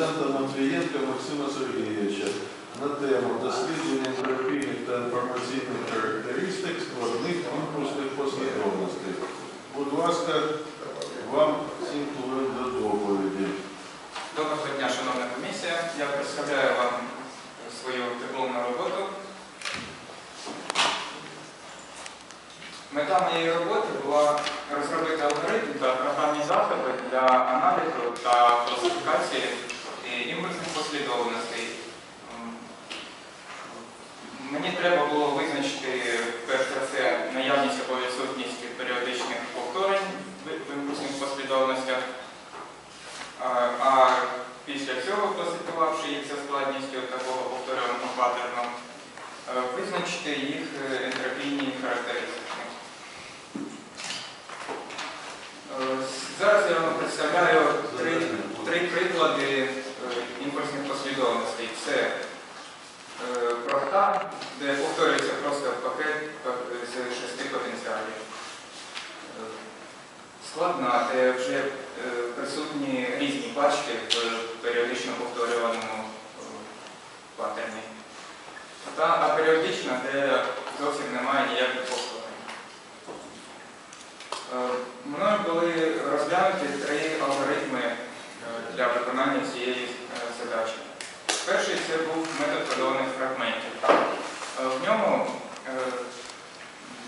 Студента Матвієнка Максима Сергійовича на тему дослідження інтерактивних та інформаційних характеристик складних імпульсних послідовностей. Будь ласка, вам 7 хвилин до доповіді. Доброго дня, шановна комісія. Я представляю вам свою дипломну роботу. Мета моєї роботи була розробити алгоритм та програмні засоби для аналізу та класифікації імпульсних послідовностей. Мені треба було визначити перш за все наявність або відсутність періодичних повторень в імпульсних послідовностях. А, а після цього, класифікувавши їх за складністю такого повторюваного паттерну, е, визначити їх е, ентропійні характеристики. Е, Зараз я вам представляю три, три приклади е, послідовностей. Це е, де повторюється просто пакет з шести потенціалів. Е, Складна, де вже е, присутні різні пачки в періодично повторюваному е, паттерні. Та аперіодична, де зовсім немає ніяких повторень. Е, Мною були розглянуті три алгоритми е, для виконання цієї е, це був метод кодованих фрагментів. Е, В ньому е,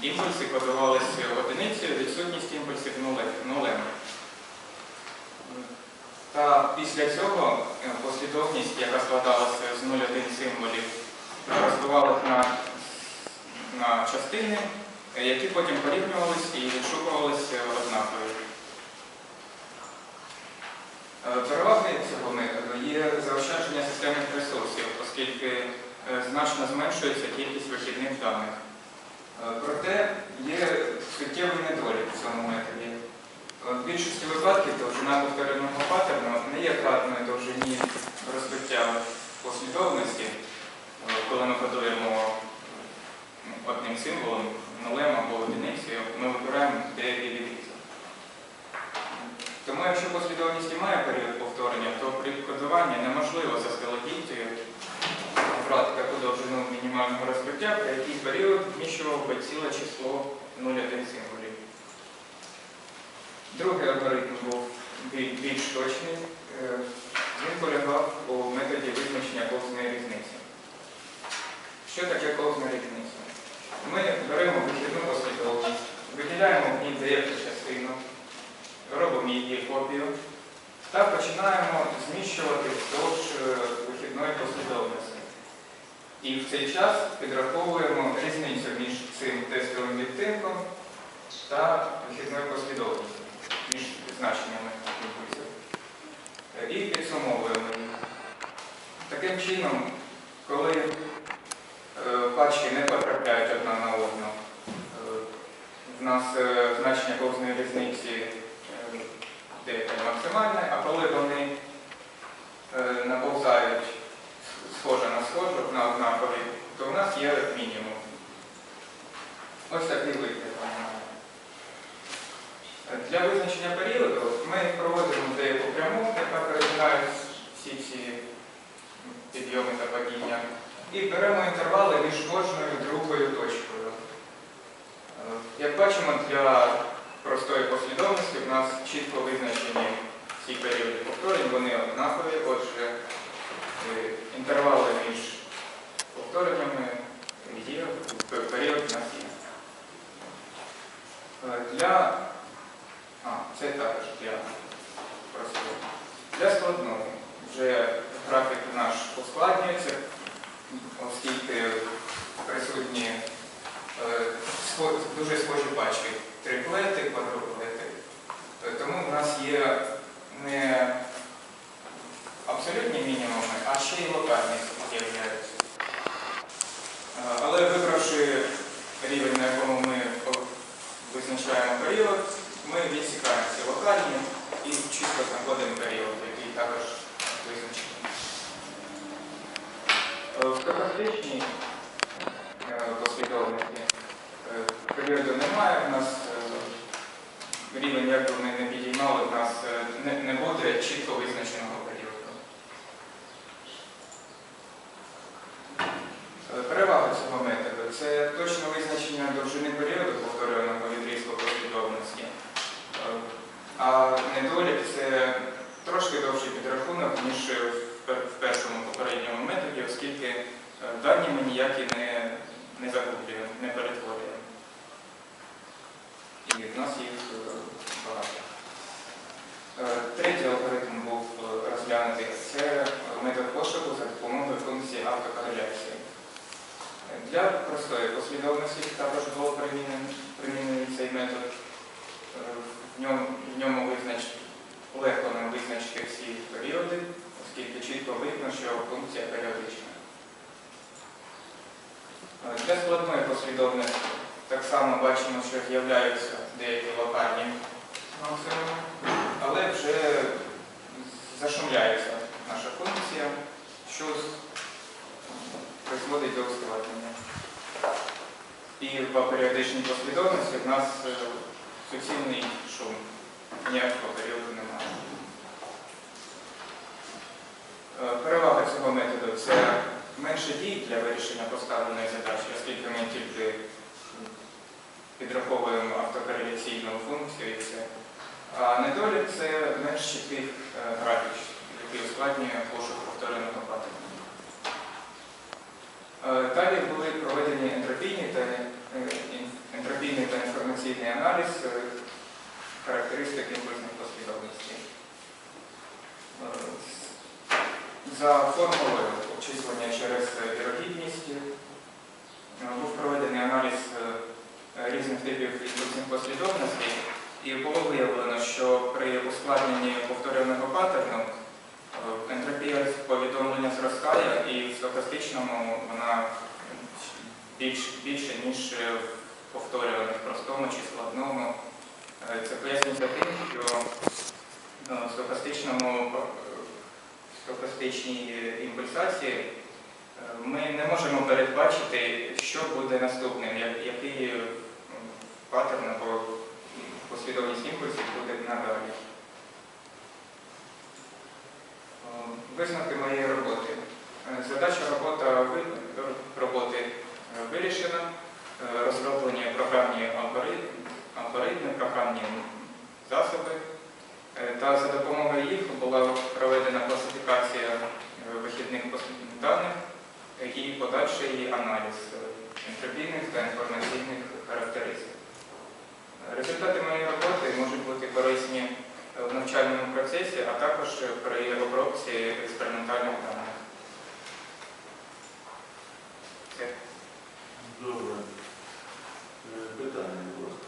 імпульси кодувалися одиницею, відсутність імпульсів нуле- нулем. Та після цього е, послідовність, яка складалася з 0,1 символів, розбивалася на, на частини, які потім порівнювалися і відшукувалися однакові. Е, Перевагою цього методу є заощадження системних ресурсів, оскільки е, значно зменшується кількість вихідних даних. Е, Проте є суттєвий недолік в цьому методі. Е, В більшості випадків довжина повторюваного паттерну не є кратною довжині розбиття послідовності, коли ми кодуємо м, одним символом, нулем або одиницею, ми вибираємо деякий відрізок. Тому якщо послідовність і має період повторення, то при кодуванні неможливо за скалопіттю брати таку довжину мінімального розкриття, при який період вміщував би ціле число 0,1 символів. Другий алгоритм був більш точний. Е, Він полягав у методі визначення ковзної різниці. Що таке ковзна різниця? Ми беремо вихідну послідовність, виділяємо в ній деяку частину, робимо її копію та починаємо зміщувати вздовж е, вихідної послідовності. І в цей час підраховуємо різницю між цим тестовим відтинком та вихідною послідовністю, між значеннями імпульсів. І підсумовуємо їх. Таким чином, коли е, пачки не потрапляють одна на одну, е, в нас значення ковзної різниці е, деяке максимальне, а коли вони е, наповзають схоже на схоже, на однакові, то в нас є мінімум. Ось такий вигляд. Для визначення періоду ми проводимо деяку пряму, яка перетинає всі ці підйоми та падіння, і беремо інтервали між кожною другою точкою. Е, Як бачимо, для простої послідовності в нас чітко визначені ці періоди повторень, вони однакові, отже, е, інтервали між повтореннями є, період у нас. Е, Для, а, це також для простого. Для складного вже графік наш ускладнюється, оскільки присутні е, схо- дуже схожі пачки триплети, квадруплети. Е, Тому в нас є не абсолютні мінімуми, а ще й локальні з'являються. Е, Але вибравши рівень, на якому ми о, визначаємо період, ми відсікаємо ці локальні і чисто знаходимо період, який також визначений. Е, В стохастичній е, послідовності е, періоду немає, в нас е, рівень, як би ми не підіймали, в нас е, чітко визначеного періоду. Е, Перевага цього методу це точне визначення довжини періоду повторюваного відрізку послідовності. Е, А недолік це трошки довший підрахунок, ніж в пер- в першому попередньому методі, оскільки е, дані ми ніякі не, не закуплюємо, не перетворюємо. І в нас їх е, багато. Е, Третій алгоритм був е, розглянутий. Це метод пошуку за допомогою функції автокореляції. Для простої послідовності також було примінений, цей метод. В ньому, легко нам визначити всі періоди, оскільки чітко видно, що функція періодична. Для складної послідовності так само бачимо, що з'являються деякі локальні максимуми, але вже зашумляється наша функція, що призводить до ускладнення. І в періодичній послідовності в нас е, суцільний шум. Ніякого періоду немає. Е, Перевага цього методу це менше дій для вирішення поставленої задачі, оскільки ми тільки підраховуємо автокореляційну функцію і все. А недолік це менш чіткий графіч, які ускладнює пошук повтореного паттерну. Е, Далі були проведені ентропійні та, е, ентропійний та інформаційний аналіз е, характеристик імпульсних послідовностей. Е, За формулою обчислення через вірогідність е, був проведений аналіз е, різних типів імпульсних послідовностей, і було виявлено, що при ускладненні повторюваного паттерну е, ентропія повідомлення зростає і в стохастичному вона більш, більше, ніж в повторюваних простому чи складному. Е, Це пояснюється тим, що е, в стохастичному е, е, імпульсації ми не можемо передбачити, що буде наступним, який паттерн або послідовність імпульсів буде надалі. Е, Висновки моєї роботи. Е, Задача робота роботи е, вирішена, розроблені програмні алгоритми, програмні засоби. Та за допомогою їх була проведена класифікація вихідних даних і подальший аналіз ентропійних та інформаційних характеристик. Результати моєї роботи можуть бути корисні в навчальному процесі, а також при обробці експериментальних даних. Це Добре. Е, Питання, будь ласка.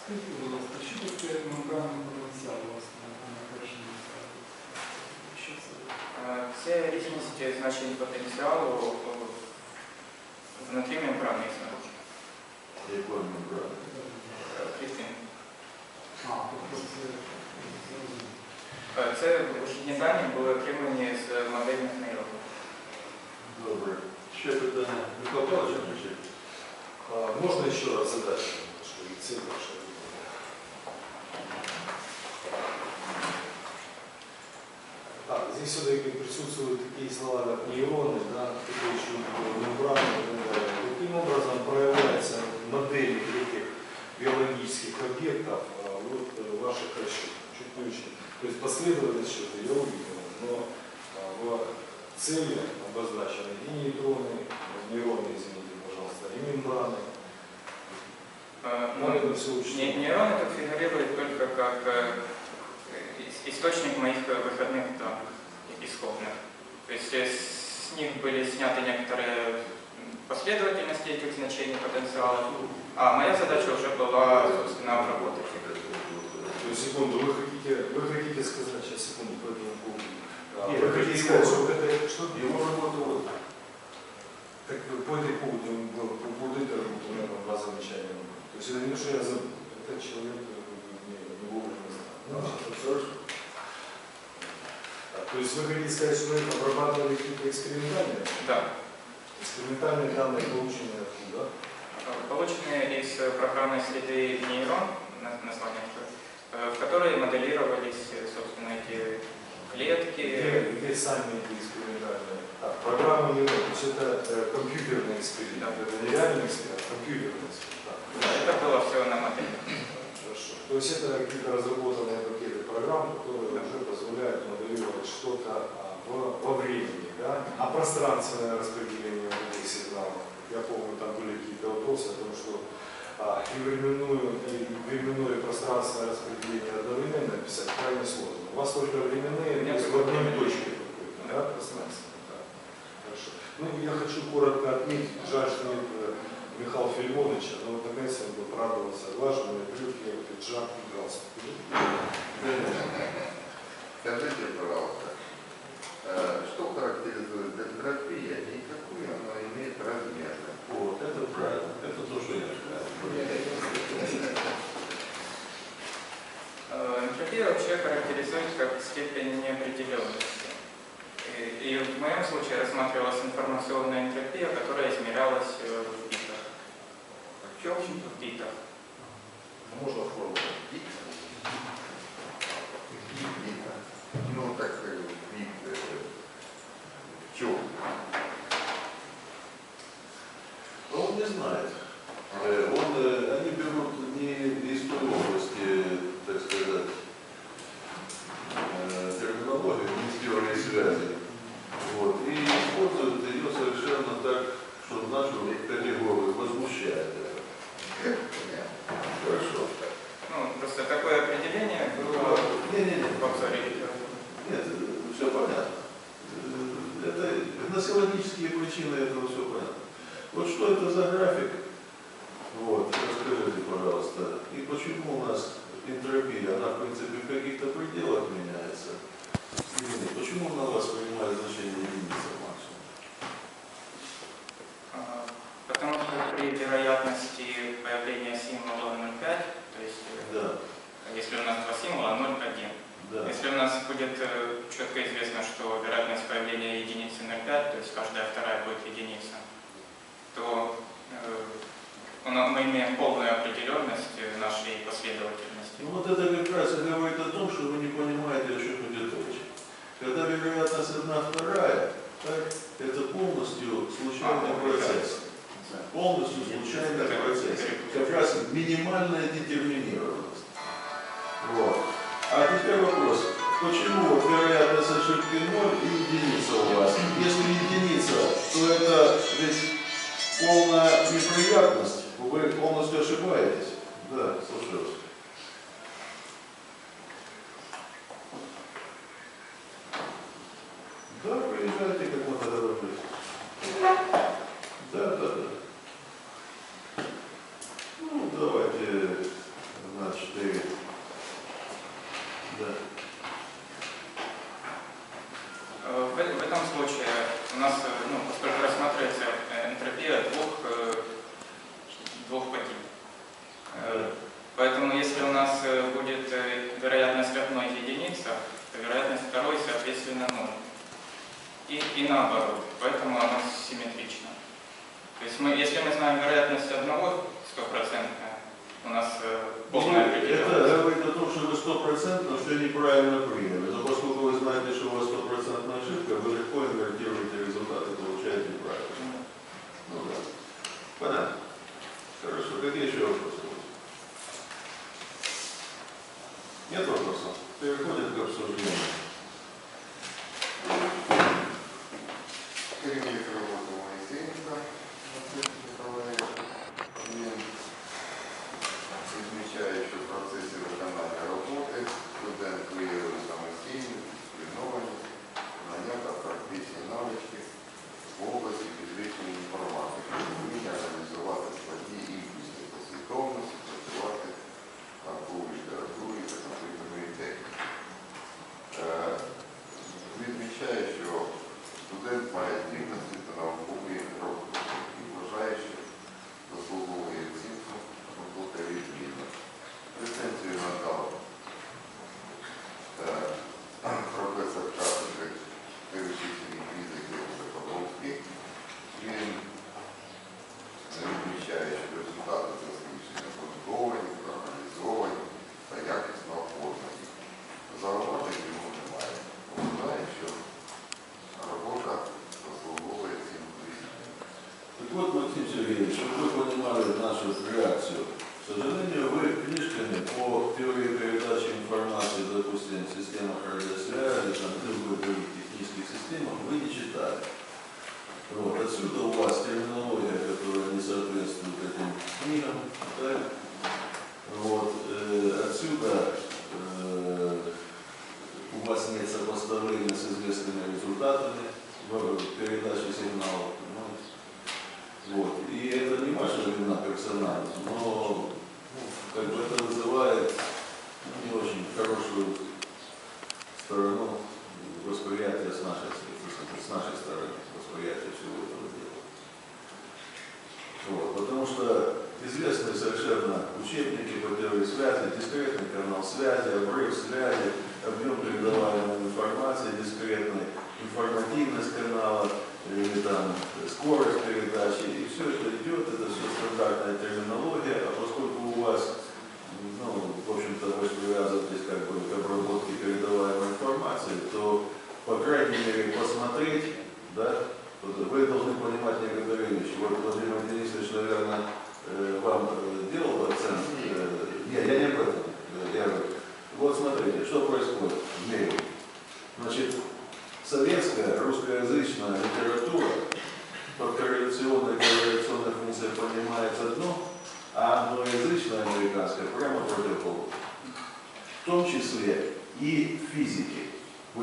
Скажіть, будь ласка, що таке мембранний потенціал у вас на, першому місці? Що це? Е, Це різність значень потенціалу внутрі мембрани і снаружи Якої ми брали? е, це Це вихідні дані були отримані з модельних нейронів. Добре. Ще питання. Михайло Павлович, включіть. А, Можно еще раз задачу, что и цель ваша. Так, здесь все-таки присутствуют такие слова, как нейроны, да, цели обозначены и нейтроны, нейроны, извините, пожалуйста, и мембраны. Как ну, это все учтено? не- Нейроны тут фигурируют только как э, ис- источник моих э, выходных данных исходных. То есть э, с них были сняты некоторые последовательности этих значений потенциала, а моя задача уже была, собственно, обработать их. То есть, секунду, вы хотите, вы хотите сказать, сейчас, секунду, по этому поводу. Нет, Вы хотите сказать, что вот это, что Его работа вот. Так по этой поводу, работы, у меня там два замечания. То есть это не то, что я забыл, это человек э, не, не вовремя знал. Ну, хорошо. Так, То есть вы хотите сказать, что вы обрабатывали какие-то экспериментальные? Да. Экспериментальные данные полученные откуда? Э, Полученные из э, программы следы нейрон, на- название, что, э, в которой моделировались, э, собственно, сами экспериментальные. Так, программы не то есть это э, компьютерный эксперимент. Это не реальный эксперимент, а компьютерный эксперимент. Да, это было все на модели. Хорошо. То есть это какие-то разработанные пакеты программ, которые Да. уже позволяют моделировать что-то а, в- во времени, да? А пространственное распределение этих сигналов. Я помню, там были какие-то вопросы о том, что а, и временную, и временное и пространственное распределение одновременно писать крайне сложно. У вас только временные, в только одной временные. точке какой-то, да, пространственное. Да. Хорошо. Ну, я хочу коротко отметить, жаль, что нет э, Михаила Филимоновича, но вот наконец он бы порадовался глаженными брюки, пиджак и галстук. Скажите, пожалуйста, э, что характеризует дендропия и какой она имеет размер? Вот, это правильно. Это то, что я сказал. Энтропия вообще характеризует как степень неопределенности. И, и в моем случае рассматривалась информационная энтропия, которая измерялась э, в битах. В чем? В битах. Ну, можно форму ну так бить чего? Но он не знает. Он, э, они берут не, не из той области Вот что это за график? Вот, расскажите, пожалуйста. И почему у нас энтропия, она в принципе в каких-то пределах меняется? Или Почему она у вас принимает значение единицы максимум? А, Потому что при вероятности появления символа 0,5, то есть э, Да, если у нас два символа 0,1, да. Если у нас будет э, четко известно, что вероятность появления единицы 0,5, то есть каждая вторая будет единица, то э, мы имеем полную определенность нашей последовательности. Ну вот это как раз и говорит о том, что вы не понимаете, о чем идет речь. Когда вероятность одна вторая, так, это полностью случайный А, процесс. Полностью случайный процесс. Как раз минимальная детерминированность. Вот. А теперь вопрос. Почему вероятность ошибки 0 и И, наоборот, поэтому она симметрична. То есть мы, если мы знаем вероятность одного стопроцентная, у нас э, полная Ну. Это говорит о том, что вы стопроцентно все неправильно приняли. Но поскольку вы знаете, что у вас стопроцентная ошибка, вы легко инвертируете результаты, получаете правильно. Ну да. Понятно. Хорошо. Какие еще вопросы? Нет вопросов? Переходим к обсуждению. Сергеевич, чтобы вы понимали нашу реакцию. К сожалению, вы книжками по теории передачи информации, допустим, в системах радиосвязи, там, других технических системах, вы не читали. Вот. Отсюда у вас терминология, которая не соответствует этим книгам. Так? Вот. Э, отсюда э, у вас нет сопоставления с известными результатами передачи сигналов. Вот. И это не ваша вина персонально, но по посмотреть,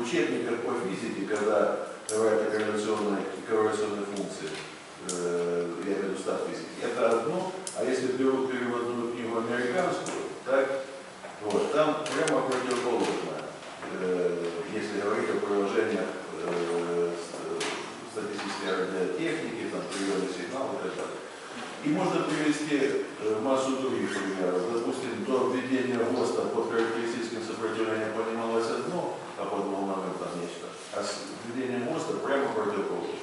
учебниках по физике, когда говорят о корреляционной и корреляционной функции, э, я имею в виду стат физики, это одно, а если берут переводную книгу американскую, так, вот, там прямо противоположное, э, если говорить о приложениях э, с- статистической радиотехники, там, приемы сигналов и так далее. И можно привести э, массу других примеров. Допустим, до введения ГОСТа под характеристическим сопротивлением понималось одно, а под волновым там нечто. А с введением ГОСТа прямо противоположное.